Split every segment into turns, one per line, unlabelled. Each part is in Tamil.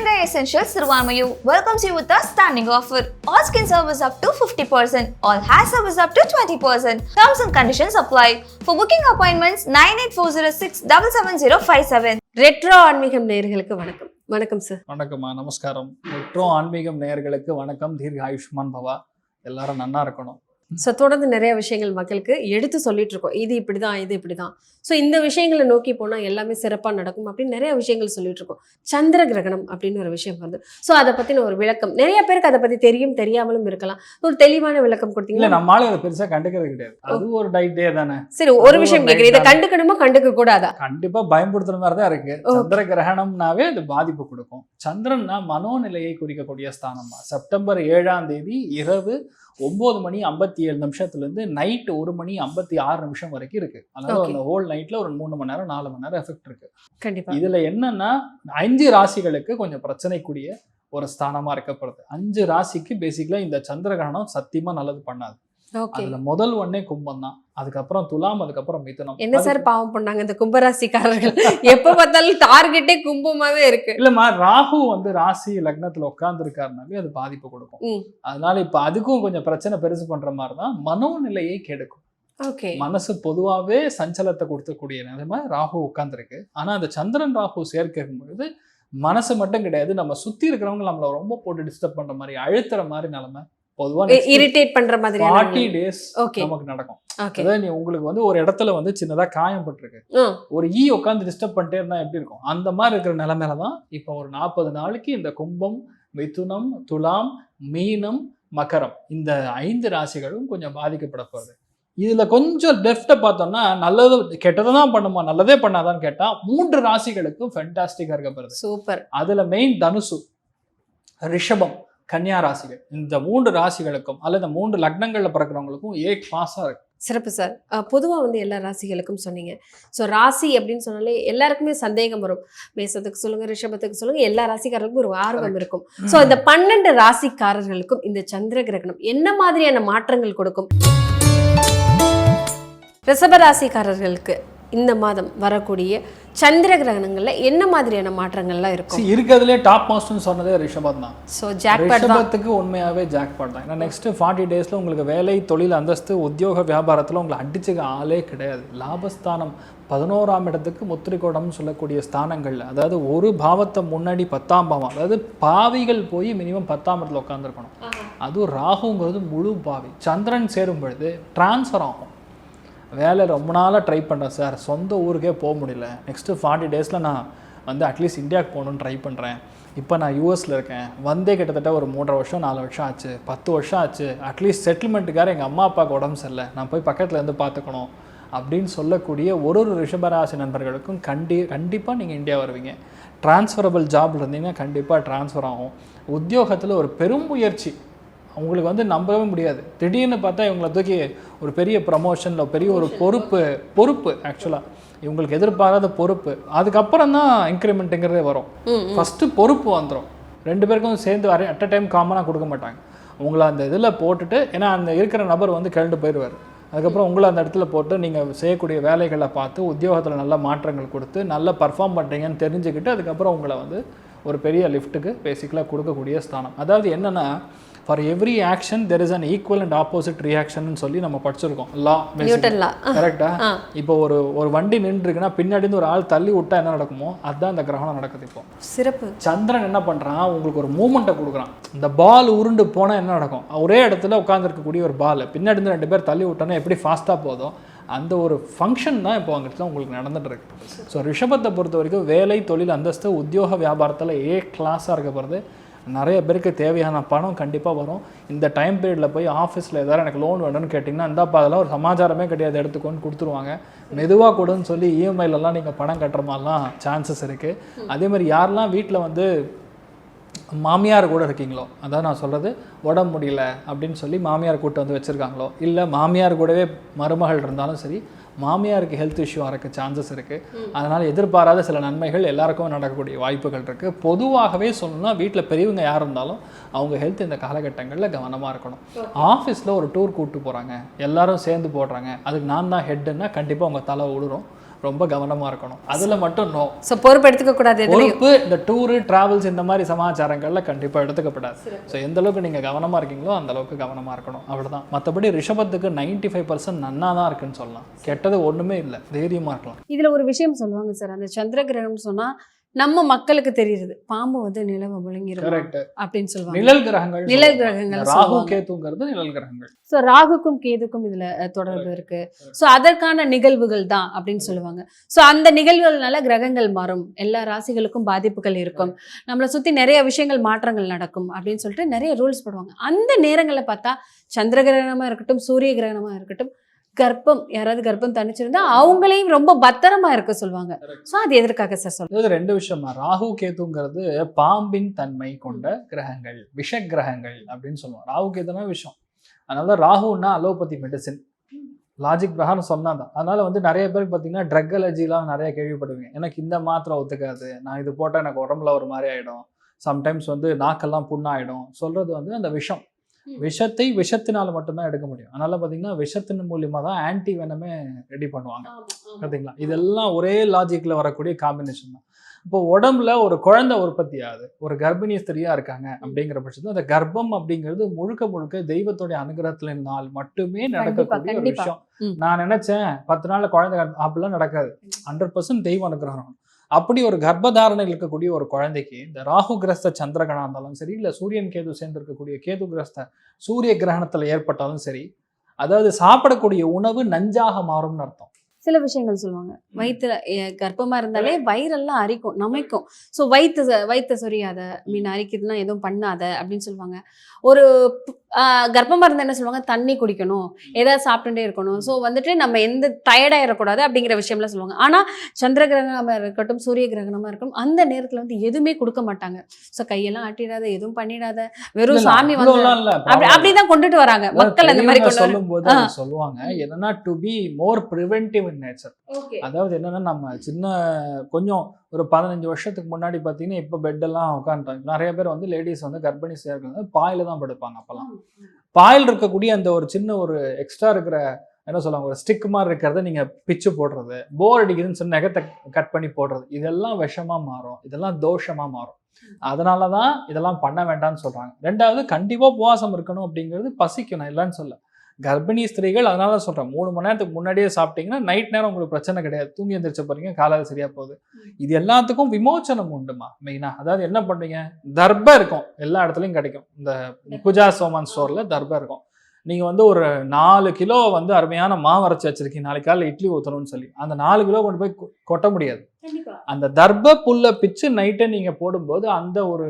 Venga Essentials Sirvamayu welcomes you with a standing offer. All skin service up to 50%, all hair service up to 20%. Terms and conditions apply. For booking appointments, 98406 77057.
Retro ஆன்மீகம் நேயர்களுக்கு வணக்கம் வணக்கம் சார்
வணக்கம்மா நமஸ்காரம் மெட்ரோ ஆன்மீகம் நேயர்களுக்கு வணக்கம் தீர்க்க ஆயுஷ்மான் பவா எல்லாரும் நன்னா இருக்கணும்
ஸோ தொடர்ந்து நிறைய விஷயங்கள் மக்களுக்கு எடுத்து சொல்லிட்டு இருக்கோம் இது இப்படிதான் இது இப்படிதான். ஸோ இந்த விஷயங்களை நோக்கி போனால் எல்லாமே சிறப்பாக நடக்கும் அப்படின்னு நிறைய விஷயங்கள் சொல்லிட்டு இருக்கோம் சந்திர கிரகணம் அப்படின்னு ஒரு விஷயம் வருது. ஸோ அதை பற்றின ஒரு விளக்கம். நிறைய பேருக்கு அதை பற்றி தெரியும் தெரியாமலும் இருக்கலாம். ஒரு தெளிவான விளக்கம்
இல்ல
கொடுத்தீங்களா
நம்மளால அதை பெருசா கண்டுக்கிறது கிடையாது. அது ஒரு டைட் டே தானே.
சரி ஒரு விஷயம் கேட்குறேன் இதை கண்டுக்கணுமா கண்டுக்க கூடாதா?
கண்டிப்பா பயன்படுத்துற மாதிரி தான் இருக்கு. சந்திர கிரகணம்னாவே அது பாதிப்பு கொடுக்கும். சந்திரன்னா மனோநிலையை குறிக்கக்கூடிய ஸ்தானமா. செப்டம்பர் ஏழாம் தேதி இரவு ஒன்பது மணி ஐம்பத்தி ஏழு நிமிஷத்துல இருந்து நைட் ஒரு மணி ஐம்பத்தி ஆறு நிமிஷம் வரைக்கும் இருக்கு. அதாவது
Okay.
அந்த ஹோல் நைட்ல ஒரு மூணு மணி நேரம் நாலு மணி நேரம் எஃபெக்ட் இருக்கு.
கண்டிப்பா.
இதுல என்னன்னா அஞ்சு ராசிகளுக்கு கொஞ்சம் பிரச்சனைக்குரிய ஒரு ஸ்தானமா இருக்கப்படுது. அஞ்சு ராசிக்கு பேசிக்கலா இந்த சந்திர கிரகணம் சத்தியமா நல்லது பண்ணாது. அதுல முதல் ஒன்னே கும்பம் தான். அதுக்கப்புறம் துலாம் அதுக்கப்புறம் மிதுனம்.
என்ன சார் பாவம் பண்ணாங்க இந்த கும்பராசிக்காரர்கள்? எப்ப பார்த்தாலும் டார்கெட்டே கும்பமாவே இருக்கு.
இல்லம்மா ராகு வந்து ராசி லக்னத்துல உட்கார்ந்து இருக்காருனாலே அது பாதிப்பு கொடுக்கும். அதனால இப்ப அதுக்கும் கொஞ்சம் பிரச்சனை பெருசு பண்ற மாதிரி தான் மனோநிலையை கெடுக்கும். மனசு பொதுவாவே சஞ்சலத்தை கொடுக்கக்கூடிய நிலைமை ராகு உட்கார்ந்துருக்கு. ஆனா அந்த சந்திரன் ராகு சேர்க்கும் பொழுது மனசு மட்டும் கிடையாது. நம்ம சுத்தி இருக்கிறவங்க நம்மள ரொம்ப போட்டு டிஸ்டர்ப் பண்ற மாதிரி அழுத்துற மாதிரி நிலைமை பொதுவா
இரிட்டேட் பண்ற
ஃபார்ட்டி
மாதிரி
டேஸ்
ஓகே
நமக்கு நடக்கும். அதாவது நீ உங்களுக்கு வந்து ஒரு இடத்துல வந்து சின்னதா காயம் பட்டிருக்கு. ஒரு ஈ உட்காந்து டிஸ்டர்ப் பண்ணிட்டே இருந்தா எப்படி இருக்கும்? அந்த மாதிரி இருக்கிற நிலைமையில தான் இப்போ ஒரு நாற்பது நாளைக்கு இந்த கும்பம் மிதுனம் துலாம் மீனம் மகரம் இந்த ஐந்து ராசிகளும் கொஞ்சம் பாதிக்கப்பட போகுது. இதுல கொஞ்சம் டெஃப்ட பார்த்தோம்னா நல்லது கெட்டதை தான் பண்ணுமா? நல்லதே பண்ணாதான்னு கேட்டா மூன்று ராசிகளுக்கும் ஃபென்டாஸ்டிக்கா இருக்கப்படுது
சூப்பர்.
அதுல மெயின் தனுசு ரிஷபம். கன்னியா ராசிகள். இந்த மூன்று ராசிகளுக்கும் அல்லது மூன்று லக்னங்கள்ல பிறக்கிறவங்களுக்கும் ஏ கிளாஸா இருக்கு.
சிறப்பு சார். பொதுவாக வந்து எல்லா ராசிகளுக்கும் சொன்னீங்க. ஸோ ராசி அப்படின்னு சொன்னாலே எல்லாருக்குமே சந்தேகம் வரும். மேசத்துக்கு சொல்லுங்க ரிஷபத்துக்கு சொல்லுங்க எல்லா ராசிக்காரர்களுக்கும் ஒரு ஆர்வம் இருக்கும். ஸோ இந்த பன்னெண்டு ராசிக்காரர்களுக்கும் இந்த சந்திர கிரகணம் என்ன மாதிரியான மாற்றங்கள் கொடுக்கும்? ரிஷப ராசிக்காரர்களுக்கு இந்த மாதம் வரக்கூடிய சந்திர கிரகணங்கள்ல என்ன மாதிரியான மாற்றங்கள்லாம் இருக்கும்?
இருக்கிறதுலே டாப் மோஸ்ட்னு சொன்னதே ரிஷபம் தான்.
ஸோ ஜாக்பாட்
ரிஷபத்துக்கு உண்மையாவே ஜாக்பாட் தான். ஏன்னா நெக்ஸ்ட் ஃபார்ட்டி டேஸ்ல உங்களுக்கு வேலை தொழில் அந்தஸ்து உத்தியோக வியாபாரத்துல உங்களை அடிச்சுக்க ஆளே கிடையாது. லாபஸ்தானம் பதினோராம் இடத்துக்கு முத்திரிகோடம்னு சொல்லக்கூடிய ஸ்தானங்கள்ல அதாவது ஒரு பாவத்தை முன்னாடி பத்தாம் பாவம் அதாவது பாவிகள் போய் மினிமம் பத்தாம் இடத்துல உட்காந்துருக்கணும் அதுவும் ராகுங்கிறது முழு பாவி. சந்திரன் சேரும் பொழுது டிரான்ஸ்ஃபர் ஆகும். வேலை ரொம்ப நாளாக ட்ரை பண்ணுறேன் சார் சொந்த ஊருக்கே போக முடியல. நெக்ஸ்ட்டு ஃபார்ட்டி டேஸில் நான் வந்து அட்லீஸ்ட் இந்தியாவுக்கு போகணுன்னு ட்ரை பண்ணுறேன் இப்போ நான் யூஎஸில் இருக்கேன். வந்தே கிட்டத்தட்ட ஒரு மூன்றரை வருஷம் நாலு வருஷம் ஆச்சு. பத்து வருஷம் ஆச்சு. அட்லீஸ்ட் செட்டில்மெண்ட்டுக்கார எங்கள் அம்மா அப்பாவுக்கு உடம்பு சரியில்லை. நான் போய் பக்கத்தில் இருந்து பார்த்துக்கணும் அப்படின்னு சொல்லக்கூடிய ஒரு ஒரு ரிஷபராசி நண்பர்களுக்கும் கண்டி கண்டிப்பாக நீங்கள் இந்தியா வருவீங்க. டிரான்ஸ்ஃபரபிள் ஜாப் இருந்தீங்கன்னா கண்டிப்பாக ட்ரான்ஸ்ஃபர் ஆகும். உத்தியோகத்தில் ஒரு பெரும் முயற்சி. அவங்களுக்கு வந்து நம்பவே முடியாது. திடீர்னு பார்த்தா இவங்களை தூக்கி ஒரு பெரிய ப்ரமோஷனில் பெரிய ஒரு பொறுப்பு பொறுப்பு ஆக்சுவலாக இவங்களுக்கு எதிர்பாராத பொறுப்பு. அதுக்கப்புறம் தான் இன்க்ரிமெண்ட்டுங்கிறதே வரும். ஃபஸ்ட்டு பொறுப்பு வந்துடும் ரெண்டு பேருக்கும் சேர்ந்து வர அட் அ டைம் காமனாக கொடுக்க மாட்டாங்க. உங்களை அந்த இதில் போட்டுட்டு ஏன்னா அந்த இருக்கிற நபர் வந்து கிளண்டு போயிடுவார் அதுக்கப்புறம் உங்களை அந்த இடத்துல போட்டு நீங்கள் செய்யக்கூடிய வேலைகளை பார்த்து உத்தியோகத்தில் நல்ல மாற்றங்கள் கொடுத்து நல்லா பர்ஃபார்ம் பண்ணுறீங்கன்னு தெரிஞ்சுக்கிட்டு அதுக்கப்புறம் உங்களை வந்து ஒரு பெரிய லிஃப்ட்டுக்கு பேசிக்கலாக கொடுக்கக்கூடிய ஸ்தானம். அதாவது என்னென்னா for every action there is an equal and opposite reaction சொல்லி நம்ம படிச்சிருக்கோம். லா கரெக்டா. இப்போ ஒரு ஒரு வண்டி நின்றுருக்குன்னா பின்னாடி இருந்து ஒரு ஆள் தள்ளி விட்டா என்ன நடக்குமோ அதுதான் இந்த கிரகணம் நடக்குது இப்போ.
சிறப்பு.
சந்திரன் என்ன பண்றான்? உங்களுக்கு ஒரு மூமெண்ட்டை கொடுக்குறான். இந்த பால் உருண்டு போனா என்ன நடக்கும்? ஒரே இடத்துல உட்காந்துருக்கக்கூடிய ஒரு பால் பின்னாடி இருந்து ரெண்டு பேர் தள்ளி விட்டோன்னா எப்படி ஃபாஸ்ட்டாக போதோ அந்த ஒரு ஃபங்க்ஷன் தான் இப்போ அங்கிட்ட உங்களுக்கு நடந்துட்டு இருக்கு ஸோ ரிஷபத்தை பொறுத்த வரைக்கும் வேலை தொழில் அந்தஸ்து உத்தியோக வியாபாரத்தில் ஏ கிளாஸாக இருக்க போகிறது நிறைய பேருக்கு தேவையான பணம் கண்டிப்பாக வரும். இந்த டைம் பீரியடில் போய் ஆஃபீஸில் ஏதாவது எனக்கு லோன் வேணும்னு கேட்டிங்கன்னா இந்தாப்பா அதெல்லாம் ஒரு சமாச்சாரமே கிடையாது. எடுத்துக்கோன்னு கொடுத்துருவாங்க. மெதுவாக கொடுன்னு சொல்லி இஎம்ஐலலாம் நீங்கள் பணம் கட்டுற மாதிரிலாம் சான்சஸ் இருக்குது அதே மாதிரி யாரெல்லாம் வீட்டில் வந்து மாமியார் கூட இருக்கீங்களோ அதான் நான் சொல்கிறது உடம்பு முடியல அப்படின்னு சொல்லி மாமியார் கூட்டு வந்து வச்சுருக்காங்களோ இல்லை மாமியார் கூடவே மருமகள் இருந்தாலும் சரி மாமியாருக்கு ஹெல்த் இஷ்யூ வரக்கு சான்சஸ் இருக்குது அதனால் எதிர்பாராத சில நன்மைகள் எல்லாருக்கும் நடக்கக்கூடிய வாய்ப்புகள் இருக்குது பொதுவாகவே சொல்லணும்னா வீட்டில் பெரியவங்க யார் இருந்தாலும் அவங்க ஹெல்த் இந்த காலகட்டங்களில் கவனமாக இருக்கணும். ஆஃபீஸில் ஒரு டூர் கூப்பிட்டு போகிறாங்க எல்லாரும் சேர்ந்து போடுறாங்க. அதுக்கு நான் தான் ஹெட்டுன்னா கண்டிப்பாக உங்கள் தலை உழுரும். ரொம்ப கவனமா இருக்கணும். அதுல மட்டும் நோ
ஸோ பொறுப்பு எடுத்துக்க கூடாது எதுலையும்.
பொறுப்பு இந்த டூரு டிராவல்ஸ் இந்த மாதிரி சமாச்சாரங்கள்ல கண்டிப்பா எடுத்துக்கப்படாது. ஸோ எந்த அளவுக்கு நீங்க கவனமா இருக்கீங்களோ அந்த அளவுக்கு கவனமா இருக்கணும். அவ்வளவுதான். மற்றபடி ரிஷபத்துக்கு நைன்டி ஃபைவ் பர்சன்ட் நன்னா தான் இருக்குன்னு சொல்லலாம். கெட்டது ஒண்ணுமே இல்லை. தைரியமா இருக்கலாம்.
இதுல ஒரு விஷயம் சொல்லுவாங்க சார். அந்த சந்திர கிரகணம் சொன்னா நம்ம மக்களுக்கு தெரியுது பாம்பு வந்து நிலவை விழுங்கிரும் அப்படின்னு சொல்லுவாங்க.
நிழல் கிரகங்கள்
நிழல். கிரகங்கள்
ராகு. கேத்துங்கிறது நிழல் கிரகங்கள்.
ஸோ ராகுக்கும் கேதுக்கும் இதுல தொடர்பு இருக்கு. ஸோ அதற்கான நிகழ்வுகள் தான் அப்படின்னு சொல்லுவாங்க. ஸோ அந்த நிகழ்வுகள்னால கிரகங்கள் மாறும். எல்லா ராசிகளுக்கும் பாதிப்புகள் இருக்கும். நம்மளை சுத்தி நிறைய விஷயங்கள் மாற்றங்கள் நடக்கும் அப்படின்னு சொல்லிட்டு நிறைய ரூல்ஸ் போடுவாங்க. அந்த நேரங்களை பார்த்தா சந்திர கிரகணமா இருக்கட்டும் சூரிய கிரகணமா இருக்கட்டும் கர்ப்பம் யாராவது கர்ப்பம் தனிச்சிருந்தா அவங்களையும் ரொம்ப பத்திரமா இருக்க சொல்லுவாங்க. ஸோ அது எதற்காக சார் சொல்லுங்க
ரெண்டு விஷயமா? ராகு கேத்துங்கிறது பாம்பின் தன்மை கொண்ட கிரகங்கள் விஷ கிரகங்கள் அப்படின்னு சொல்லுவோம். ராகு கேத்துனா விஷம். அதனால ராகுன்னா அலோபதி மெடிசின் லாஜிக் பிரகாரம் சொன்னாதான். அதனால வந்து நிறைய பேருக்கு பார்த்தீங்கன்னா ட்ரக் அலர்ஜிலாம் நிறைய கேள்விப்படுவீங்க. எனக்கு இந்த மாத்திரை ஒத்துக்காது. நான் இது போட்டால் எனக்கு உடம்புல ஒரு மாதிரி ஆயிடும். சம்டைம்ஸ் வந்து நாக்கெல்லாம் புண்ணாயிடும். சொல்றது வந்து அந்த விஷம். விஷத்தை விஷத்தினால மட்டும்தான் எடுக்க முடியும். அதனால பார்த்தீங்கன்னா விஷத்தின் மூலியமா தான் ஆன்டி வெனமே ரெடி பண்ணுவாங்க. பார்த்தீங்களா? இதெல்லாம் ஒரே லாஜிக்ல வரக்கூடிய காம்பினேஷன் தான். இப்போ உடம்புல ஒரு குழந்தை உற்பத்தி ஆகுது ஒரு கர்ப்பிணி ஸ்திரியா இருக்காங்க அப்படிங்கிற பட்சத்துல அந்த கர்ப்பம் அப்படிங்கிறது முழுக்க முழுக்க தெய்வத்துடைய அனுகிரகத்தினால் மட்டுமே நடக்கக்கூடிய ஒரு. விஷயம். நான் நினைச்சேன் பத்து நாள்ல குழந்தை அப்படிலாம் நடக்காது. ஹண்ட்ரட் பர்சன்ட் தெய்வ அனுகிரகம். அப்படி ஒரு கர்ப்பதாரணை இருக்கக்கூடிய ஒரு குழந்தைக்கு இந்த ராகு கிரஸ்த சந்திரகணம் இருந்தாலும் சரி இல்லை சூரியன் கேது சேர்ந்திருக்கக்கூடிய கேது கிரஸ்த சூரிய கிரகணத்தில் ஏற்பட்டாலும் சரி அதாவது சாப்பிடக்கூடிய உணவு நஞ்சாக மாறும்னு அர்த்தம்.
சில விஷயங்கள் சொல்லுவாங்க. வயிற்றுல கர்ப்பமா இருந்தாலே வயிறெல்லாம் அரிக்கும் நமைக்கும். ஸோ வயிற்று வயிற்று சொரியாத மீன் அரிக்குதுன்னா எதுவும் பண்ணாத அப்படின்னு சொல்லுவாங்க. ஒரு கர்ப்பமா இருந்தா என்ன சொல்லுவாங்க? தண்ணி குடிக்கணும். ஏதாவது சாப்பிட்டுட்டே இருக்கணும். ஸோ வந்துட்டு நம்ம எந்த டயர்டாயிடக்கூடாது அப்படிங்கிற விஷயம்லாம் சொல்லுவாங்க. ஆனா சந்திர கிரகணமா இருக்கட்டும் சூரிய கிரகணமா இருக்கட்டும் அந்த நேரத்துல வந்து எதுவுமே கொடுக்க மாட்டாங்க. ஸோ கையெல்லாம் ஆட்டிடாத எதுவும் பண்ணிடாத வெறும் சாமி வந்து அப்படி. அப்படிதான் கொண்டுட்டு வராங்க. மக்கள் அந்த மாதிரி
சொல்லும்போது சொல்லுவாங்க என்னன்னா to be more preventive in nature அதாவது என்னன்னா நம்ம சின்ன கொஞ்சம் ஒரு பதினஞ்சு வருஷத்துக்கு முன்னாடி பார்த்தீங்கன்னா இப்போ பெட்டெல்லாம் உட்காந்துட்டோம் நிறைய பேர் வந்து லேடிஸ் வந்து கர்ப்பிணி சேர்க்கிறது பாயில தான் படுப்பாங்க அப்பெல்லாம். பாயில் இருக்கக்கூடிய அந்த ஒரு சின்ன ஒரு எக்ஸ்ட்ரா இருக்கிற என்ன சொல்லுவாங்க ஒரு ஸ்டிக் மாதிரி இருக்கிறத நீங்க பிச்சு போடுறது போர் அடிக்குதுன்னு சொல்லி நகத்தை கட் பண்ணி போடுறது இதெல்லாம் விஷமா மாறும். இதெல்லாம் தோஷமா மாறும். அதனால தான் இதெல்லாம் பண்ண வேண்டாம்னு சொல்றாங்க. ரெண்டாவது கண்டிப்பா உபவாசம் இருக்கணும் அப்படிங்கிறது பசிக்கும் நான் இல்லைன்னு சொல்ல. கர்ப்பிணி ஸ்திரீகள் அதனால தான் சொல்றேன். மூணு மணி நேரத்துக்கு முன்னாடியே சாப்பிட்டீங்கன்னா நைட் நேரம் உங்களுக்கு பிரச்சனை கிடையாது. தூங்கி எந்திரிச்ச போறீங்க காலையில சரியா போகுது. இது எல்லாத்துக்கும் விமோச்சனம் உண்டுமா? மெயினா அதாவது என்ன பண்ணுவீங்க? தர்ப இருக்கும். எல்லா இடத்துலயும் கிடைக்கும். இந்த பூஜா சோமன் ஸ்டோர்ல தர்ப இருக்கும். நீங்க வந்து ஒரு நாலு கிலோ வந்து அருமையான மாவு அரைச்சு வச்சிருக்கீங்க. நாளைக்கு காலையில் இட்லி ஊற்றணும்னு சொல்லி. அந்த நாலு கிலோ கொண்டு போய் கொட்ட முடியாது. அந்த தர்ப புல்லை பிச்சு நைட்டை நீங்க போடும்போது அந்த ஒரு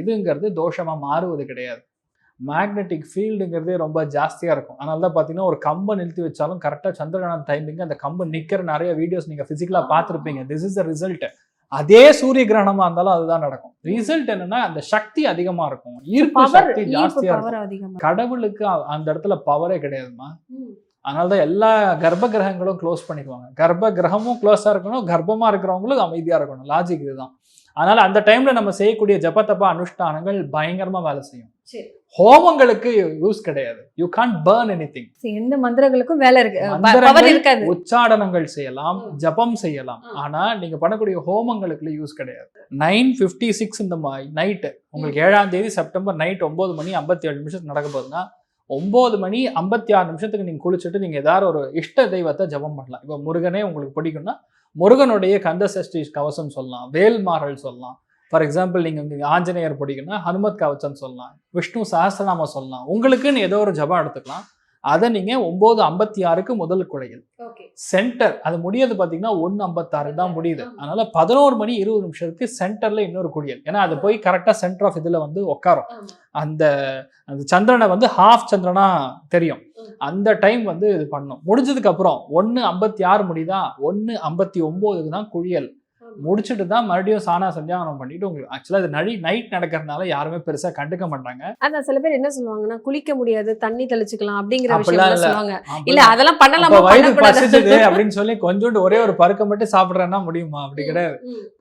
இதுங்கிறது தோஷமா மாறுவது கிடையாது. மேக்னெட்டிக் ஃபீல்டுங்கிறதே ரொம்ப ஜாஸ்தியா இருக்கும். அதனால தான் பார்த்தீங்கன்னா ஒரு கம்பை நிறுத்தி வச்சாலும் கரெக்டாக சந்திரகிரகணம் டைமிங் அந்த கம்பு நிக்கிற நிறைய வீடியோஸ் நீங்க பிசிக்கலா பார்த்துருப்பீங்க. திஸ் இஸ் த ரிசல்ட் அதே சூரிய கிரகணமா இருந்தாலும் அதுதான் நடக்கும். ரிசல்ட் என்னன்னா அந்த சக்தி அதிகமா இருக்கும். ஈர்ப்பு சக்தி
ஈர்ப்பு
ஜாஸ்தியா
பவர்
இருக்கும். கடவுளுக்கு அந்த இடத்துல பவரே கிடையாதுமா அதனால தான் எல்லா கர்ப்ப கிரகங்களும் க்ளோஸ் பண்ணிக்குவாங்க. கர்ப்ப கிரகமும் க்ளோஸாக இருக்கணும் கர்ப்பமா இருக்கிறவங்களும் அமைதியா இருக்கணும். லாஜிக் இதுதான். அதனால அந்த டைம்ல நம்ம செய்யக்கூடிய ஜபத்தப்பா அனுஷ்டானங்கள் பயங்கரமா வேலை செய்யும்.
சரி.
ஹோமங்களுக்கு யூஸ் கிடையாது. You can burn anything.
சரி, எந்த மந்திரங்களுக்கும் வேலை இருக்கு.
உச்சாடனங்கள் செய்யலாம். ஜபம் செய்யலாம். ஆனா நீங்க பண்ணக்கூடிய ஹோமங்களுக்கு யூஸ் கிடையாது. நைன் ஃபிஃப்டி சிக்ஸ் இந்த நைட்டு உங்களுக்கு ஏழாம் தேதி செப்டம்பர் நைட் ஒன்பது மணி ஐம்பத்தி ஏழு நிமிஷத்துக்கு நடக்க போகுதுன்னா ஒன்பது மணி ஐம்பத்தி ஆறு நிமிஷத்துக்கு நீங்க குளிச்சுட்டு நீங்க ஏதாவது ஒரு இஷ்ட தெய்வத்தை ஜபம் பண்ணலாம். இப்போ முருகனே உங்களுக்கு பிடிக்கும்னா முருகனுடைய கந்த சஷ்டி கவசம் சொல்லலாம் வேல்மாறல் சொல்லலாம். ஃபார் எக்ஸாம்பிள் நீங்க இங்க ஆஞ்சநேயர் பிடிக்கும்னா ஹனுமத் கவச்சம் சொல்லலாம் விஷ்ணு சஹஸ்ரநாமம் சொல்லலாம். உங்களுக்குன்னு ஏதோ ஒரு ஜபம் எடுத்துக்கலாம். அதை நீங்க ஒன்பது ஐம்பத்தி ஆறுக்கு முதல் குழையில் சென்டர் அது முடியாது பார்த்தீங்கன்னா ஒன்று ஐம்பத்தாறு தான் முடியுது. அதனால பதினோரு மணி இருபது நிமிஷத்துக்கு சென்டர்ல இன்னொரு குடியல். ஏன்னா அது போய் கரெக்டாக சென்டர் ஆஃப் இதில் வந்து உட்காரும் அந்த அந்த சந்திரனை வந்து ஹாஃப் சந்திரனா தெரியும். அந்த டைம் வந்து இது பண்ணும். முடிஞ்சதுக்கு அப்புறம் ஒன்று ஐம்பத்தி ஆறு முடியுதா? ஒன்று ஐம்பத்தி ஒம்போதுக்கு தான் குழியல் முடிச்சுட்டு தான் மறுபடியும் சாணா சந்தியாவனம் பண்ணிட்டு உங்களுக்கு ஆக்சுவலாக இது நடி நைட் நடக்கிறதுனால யாருமே பெருசா கண்டுக்க மாட்டாங்க.
அதான் சில பேர் என்ன சொல்லுவாங்கன்னா குளிக்க முடியாது தண்ணி தெளிச்சுக்கலாம் அப்படிங்கிற விஷயம். சொல்லுவாங்க. இல்ல அதெல்லாம் பண்ணலாமா?
வயிறு பசிச்சுது அப்படின்னு சொல்லி கொஞ்சோண்டு ஒரே ஒரு பருக்க மட்டும் சாப்பிடுறேன்னா முடியுமா? அப்படி கிடையாது.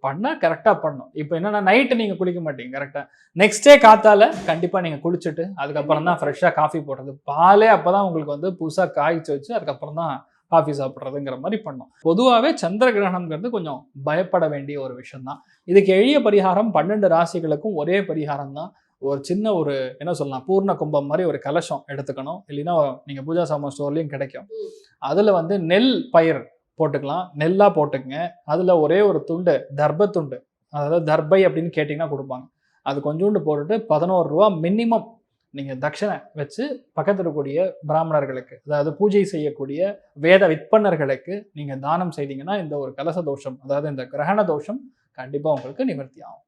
பண்ணா கரெக்டா பண்ணும். இப்போ என்னன்னா நைட்டு நீங்க குளிக்க மாட்டீங்க கரெக்டா நெக்ஸ்ட் டே காத்தால கண்டிப்பா நீங்க குளிச்சுட்டு அதுக்கப்புறம் தான் ஃப்ரெஷ்ஷா காஃபி போடுறது. பாலே அப்பதான் உங்களுக்கு வந்து புதுசா காய்ச்சி வச்சு அதுக்கப்புறம் தான் காஃபி சாப்பிட்றதுங்கிற மாதிரி பண்ணோம். பொதுவாகவே சந்திர கிரகணம்ங்கிறது கொஞ்சம் பயப்பட வேண்டிய ஒரு விஷயம்தான். இதுக்கு எளிய பரிகாரம் பன்னெண்டு ராசிகளுக்கும் ஒரே பரிகாரம் தான் ஒரு சின்ன ஒரு என்ன சொல்லலாம் பூர்ண கும்பம் மாதிரி ஒரு கலசம் எடுத்துக்கணும். இல்லைன்னா நீங்கள் பூஜா சாமான் ஸ்டோர்லேயும் கிடைக்கும். அதில் வந்து நெல் பயிர் போட்டுக்கலாம். நெல்லாக போட்டுக்கங்க. அதில் ஒரே ஒரு துண்டு தர்ப துண்டு. அதாவது தர்பை அப்படின்னு கேட்டிங்கன்னா கொடுப்பாங்க. அது கொஞ்சோண்டு போட்டுட்டு பதினோரு ரூபா மினிமம் நீங்கள் தட்சணை வச்சு பக்கத்தில் இருக்கக்கூடிய பிராமணர்களுக்கு அதாவது பூஜை செய்யக்கூடிய வேத விற்பனர்களுக்கு நீங்கள் தானம் செய்தீங்கன்னா இந்த ஒரு கலச தோஷம் அதாவது இந்த கிரகண தோஷம் கண்டிப்பாக உங்களுக்கு நிவர்த்தி ஆகும்.